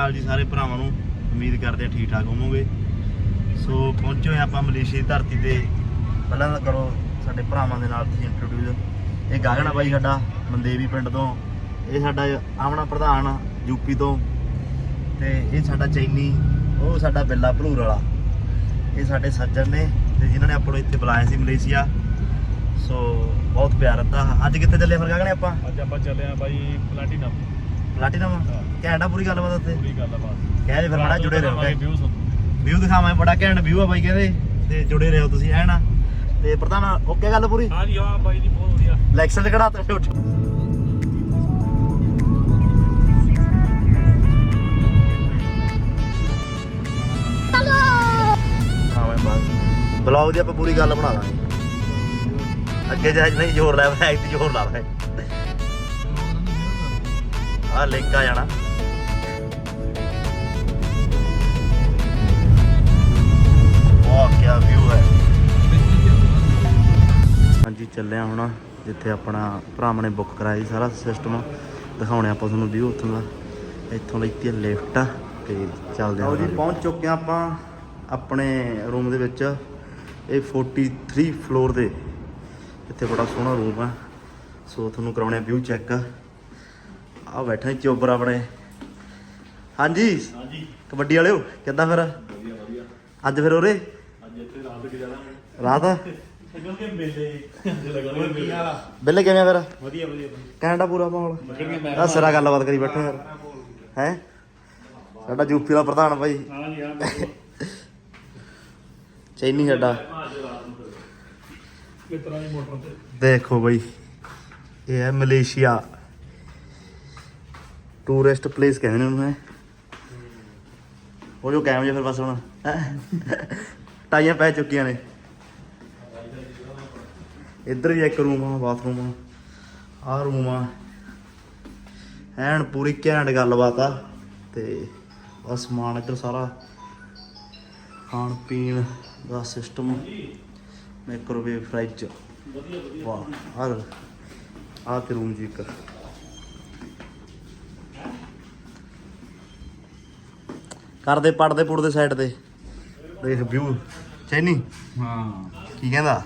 ਅਕਾਲ ਜੀ, ਸਾਰੇ ਭਰਾਵਾਂ ਨੂੰ ਉਮੀਦ ਕਰਦੇ ਹਾਂ ਠੀਕ ਠਾਕ ਹੋਵੋਗੇ। ਸੋ ਪਹੁੰਚੇ ਆਪਾਂ ਮਲੇਸ਼ੀਆ ਦੀ ਧਰਤੀ ਤੇ। ਪਹਿਲਾਂ ਤਾਂ ਕਰੋ ਸਾਡੇ ਭਰਾਵਾਂ ਦੇ ਨਾਲ ਤੁਸੀਂ ਇੰਟਰੋਡਿਊਸ ਇਹ ਗਾਗਣਾ ਬਾਈ ਸਾਡਾ ਮੰਦੇਵੀ ਪਿੰਡ ਤੋਂ। ਇਹ ਸਾਡਾ ਆਮਣਾ ਪ੍ਰਧਾਨ ਯੂਪੀ ਤੋਂ। ਤੇ ਇਹ ਸਾਡਾ ਚੈਨੀ, ਉਹ ਸਾਡਾ ਬਿੱਲਾ ਭਲੂਰ ਵਾਲਾ। ਇਹ ਸਾਡੇ ਸੱਜਣ ਨੇ ਤੇ ਜਿਨ੍ਹਾਂ ਨੇ ਆਪਾਂ ਨੂੰ ਇੱਥੇ ਬੁਲਾਇਆ ਸੀ ਮਲੇਸ਼ੀਆ। ਸੋ ਬਹੁਤ ਪਿਆਰ ਦਿੱਤਾ। ਅੱਜ ਕਿੱਥੇ ਚੱਲੇ ਫਿਰ ਗਾਗਣੇ ਆਪਾਂ? ਅੱਜ ਆਪਾਂ ਚੱਲੇ ਆ ਬਾਈ ਪਲਾਟੀਨਮ ਪਲਾਟੀਨਮ ਘੈਂਟਾ ਪੂਰੀ ਗੱਲਬਾਤ ਉੱਥੇ। ਪੂਰੀ ਗੱਲ ਆ ਬਾਤ ਕਹਿ ਦੇ ਫਿਰ ਮਾੜਾ ਜੁੜੇ ਰਹੋ ਵਿਊ ਦਿਖਾਵਾਂ ਬੜਾ ਘੈਂਟ ਵਿਊ ਆ ਬਾਈ ਕਹਿੰਦੇ। ਤੇ ਜੁੜੇ ਰਹੋ ਤੁਸੀਂ ਐ ਨਾ। ਤੇ ਪ੍ਰਧਾਨ ਓਕੇ ਗੱਲ ਪੂਰੀ? ਹਾਂ ਜੀ ਹਾਂ ਬਾਈ ਦੀ ਬਹੁਤ ਵਧੀਆ। ਲੈਕਸ਼ਨ ਤੇ ਖੜਾ ਤੇ ਉੱਠ। ਹਾਂ ਬਲੌਗ ਦੀ ਆਪਾਂ ਪੂਰੀ ਗੱਲ ਬਣਾ ਦਾਂਗੇ ਅੱਗੇ ਜਾ ਨਹੀਂ ਜ਼ੋਰ ਲਾਇਆ ਤੇ ਜ਼ੋਰ ਲਾ ਆ ਲਿੰਕ ਆ ਜਾਣਾ। ਵਾਹ ਕੀ ਵਿਊ ਹੈ। ਹਾਂਜੀ ਚੱਲਿਆ ਹੁਣ ਜਿੱਥੇ ਆਪਣਾ ਭਰਾਵਾਂ ਨੇ ਬੁੱਕ ਕਰਾਇਆ ਸਾਰਾ ਸਿਸਟਮ ਦਿਖਾਉਣੇ ਆਪਾਂ ਤੁਹਾਨੂੰ ਵੀਊ ਉੱਥੋਂ ਦਾ। ਇੱਥੋਂ ਲਈ ਤੇ ਲਿਫਟ ਤੇ ਚੱਲਦੇ ਹਾਂ ਜੀ ਪਹੁੰਚ ਚੁੱਕੇ ਹਾਂ ਆਪਾਂ ਆਪਣੇ ਰੂਮ ਦੇ ਵਿੱਚ। ਇਹ 43 ਫਲੋਰ ਦੇ। ਇੱਥੇ ਬੜਾ ਸੋਹਣਾ ਰੂਮ ਆ। ਸੋ ਤੁਹਾਨੂੰ ਕਰਾਉਣੇ ਆ ਵਿਊ ਚੈੱਕ ਆ ਬੈਠਾ ਚੋਬਰ ਆਪਣੇ। ਹਾਂਜੀ? ਹਾਂਜੀ। ਕਬੱਡੀ ਵਾਲਿਓ ਕਿੱਦਾਂ ਫਿਰ? ਵਧੀਆ ਵਧੀਆ। ਅੱਜ ਫਿਰ ਉਰੇ? ਅੱਜ ਇੱਥੇ ਰਾਤ ਕਿ ਜਾਣਾ ਰਾਤ? ਕਿਉਂਕਿ ਮੇਲੇ ਅੱਜ ਲੱਗਣੇ ਮੇਲੇ। ਬਿੱਲੇ ਕਿਵੇਂ ਆ ਫਿਰ? ਵਧੀਆ ਵਧੀਆ ਬਾਈ ਕੈਨੇਡਾ ਪੂਰਾ ਮਾਹੌਲ। ਆ ਸਿਰਾ ਗੱਲਬਾਤ ਕਰੀ ਬੈਠੇ ਯਾਰ ਹੈ? ਸਾਡਾ ਯੂਪੀ ਦਾ ਪ੍ਰਧਾਨ ਭਾਈ ਹਾਂ ਜੀ ਹਾਂ ਚੈਨੀ ਸਾਡਾ। ਦੀ ਮੋਟਰ ਤੇ? ਦੇਖੋ ਬਈ ਇਹ ਹੈ ਮਲੇਸ਼ੀਆ। ਟੂਰਿਸਟ ਪਲੇਸ ਕਹਿੰਦੇ ਨੇ ਉਹਨੂੰ ਇਹ ਉਹ ਜੋ ਕੈਮ ਜੇ ਫਿਰ ਬਸ ਹੁਣ। ਟਾਈਆਂ ਪੈ ਚੁੱਕੀਆਂ ਨੇ। ਇੱਧਰ ਵੀ ਇੱਕ ਰੂਮ ਆ ਬਾਥਰੂਮ ਆ। ਆਹ ਰੂਮ ਆ। ਐਨ ਪੂਰੀ ਘੈਂਟ ਗੱਲਬਾਤ ਆ। ਤੇ ਆ ਸਮਾਨ ਇੱਧਰ ਸਾਰਾ ਖਾਣ ਪੀਣ ਦਾ ਸਿਸਟਮ ਮਾਈਕ੍ਰੋਵੇਵ ਫ੍ਰਿਜ ਵਾਹ, ਹਰ ਆ ਤੇ ਰੂਮ ਜੀ ਇੱਕ। ਕਰਦੇ ਪੜਦੇ ਪੁੜਦੇ ਸਾਈਡ ਤੇ। ਦੇਖ ਵਿਊ ਚੈਨੀ? ਹਾਂ। ਕੀ ਕਹਿੰਦਾ?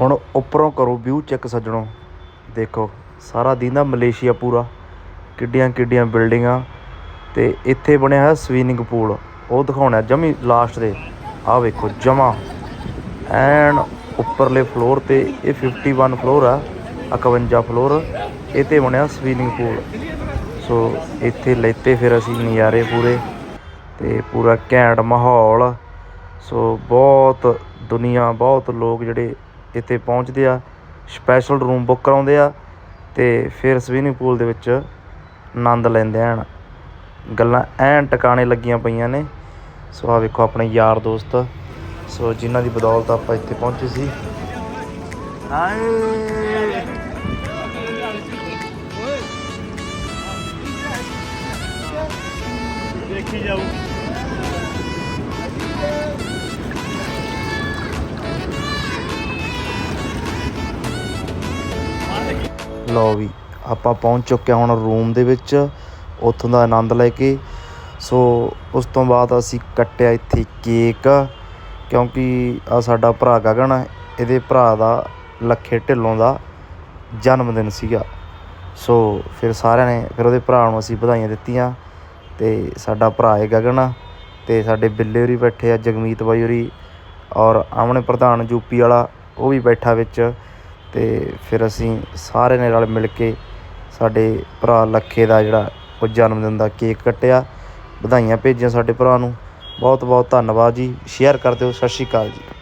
ਹੁਣ ਉੱਪਰੋਂ ਕਰੋ ਵਿਊ ਚੈੱਕ ਸੱਜਣੋ। ਦੇਖੋ ਸਾਰਾ ਦਿਨ ਮਲੇਸ਼ੀਆ ਪੂਰਾ। ਕਿੱਡੀਆਂ ਕਿੱਡੀਆਂ ਬਿਲਡਿੰਗਾਂ ਤੇ ਇੱਥੇ ਬਣਿਆ ਹੈ ਸਵੀਮਿੰਗ ਪੂਲ ਉਹ ਦਿਖਾਉਣਾ ਜਮੀ ਲਾਸਟ ਦੇ ਆਹ ਵੇਖੋ ਜਮਾ। ਐਨ ਉੱਪਰਲੇ ਫਲੋਰ ਤੇ ਇਹ 51 ਫਲੋਰ ਆ 51 ਫਲੋਰ ਇਹ ਤੇ ਬਣਿਆ ਸਵੀਮਿੰਗ ਪੂਲ ਸੋ ਇੱਥੇ ਲੈਤੇ ਫਿਰ ਅਸੀਂ ਨਜ਼ਾਰੇ ਪੂਰੇ ਤੇ ਪੂਰਾ ਘੈਂਟ ਮਾਹੌਲ। ਸੋ ਬਹੁਤ ਦੁਨੀਆ, ਬਹੁਤ ਲੋਕ ਜਿਹੜੇ ਇੱਥੇ ਪਹੁੰਚਦੇ ਆ ਸਪੈਸ਼ਲ ਰੂਮ ਬੁੱਕ ਕਰਾਉਂਦੇ ਆ ਤੇ ਫਿਰ ਸਵੀਮਿੰਗ ਪੂਲ ਦੇ ਵਿੱਚ ਆਨੰਦ ਲੈਂਦੇ ਹਨ। ਗੱਲਾਂ ਐਨ ਟਿਕਾਣੇ ਲੱਗੀਆਂ ਪਈਆਂ ਨੇ। ਸੋ ਆ ਵੇਖੋ ਆਪਣੇ ਯਾਰ ਦੋਸਤ। ਸੋ ਜਿਨ੍ਹਾਂ ਦੀ ਬਦੌਲਤ ਆਪਾਂ ਇੱਥੇ ਪਹੁੰਚੇ ਸੀ। ਹਾਏ! ਦੇਖੀ ਜਾਊ। ਲਓ ਵੀ, ਆਪਾਂ ਪਹੁੰਚ ਚੁੱਕੇ ਹਾਂ ਹੁਣ ਰੂਮ ਦੇ ਵਿੱਚ। ਉੱਥੋਂ ਦਾ ਆਨੰਦ ਲੈ ਕੇ। ਸੋ, ਉਸ ਤੋਂ ਬਾਅਦ ਅਸੀਂ ਕੱਟਿਆ ਇੱਥੇ ਕੇਕ ਕਿਉਂਕਿ ਆ ਸਾਡਾ ਭਰਾ ਗਗਨ ਇਹਦੇ ਭਰਾ ਦਾ ਲੱਖੇ ਢਿੱਲੋਂ ਦਾ ਜਨਮ ਦਿਨ ਸੀਗਾ। ਸੋ, ਫਿਰ ਸਾਰਿਆਂ ਨੇ, ਫਿਰ ਉਹਦੇ ਭਰਾ ਨੂੰ ਅਸੀਂ ਵਧਾਈਆਂ ਦਿੱਤੀਆਂ। ਅਤੇ ਸਾਡਾ ਭਰਾ ਹੈ ਗਗਨ ਅਤੇ ਸਾਡੇ ਬਿੱਲੇ ਹੋਰੀ ਬੈਠੇ ਆ, ਜਗਮੀਤ ਬਾਈ ਹੋਰੀ ਔਰ ਆਮਣੇ ਪ੍ਰਧਾਨ ਯੂਪੀ ਵਾਲਾ, ਉਹ ਵੀ ਬੈਠਾ ਵਿੱਚ ਅਤੇ ਫਿਰ ਅਸੀਂ ਸਾਰਿਆਂ ਨੇ ਰਲ ਮਿਲ ਕੇ ਸਾਡੇ ਭਰਾ ਲੱਖੇ ਦਾ ਜਿਹੜਾ ਉਹ ਜਨਮ ਦਿਨ ਦਾ ਕੇਕ ਕੱਟਿਆ, ਵਧਾਈਆਂ ਭੇਜੀਆਂ ਸਾਡੇ ਭਰਾ ਨੂੰ। ਬਹੁਤ ਬਹੁਤ ਧੰਨਵਾਦ ਜੀ, ਸ਼ੇਅਰ ਕਰ ਦਿਓ, ਸਤਿ ਸ਼੍ਰੀ ਅਕਾਲ ਜੀ।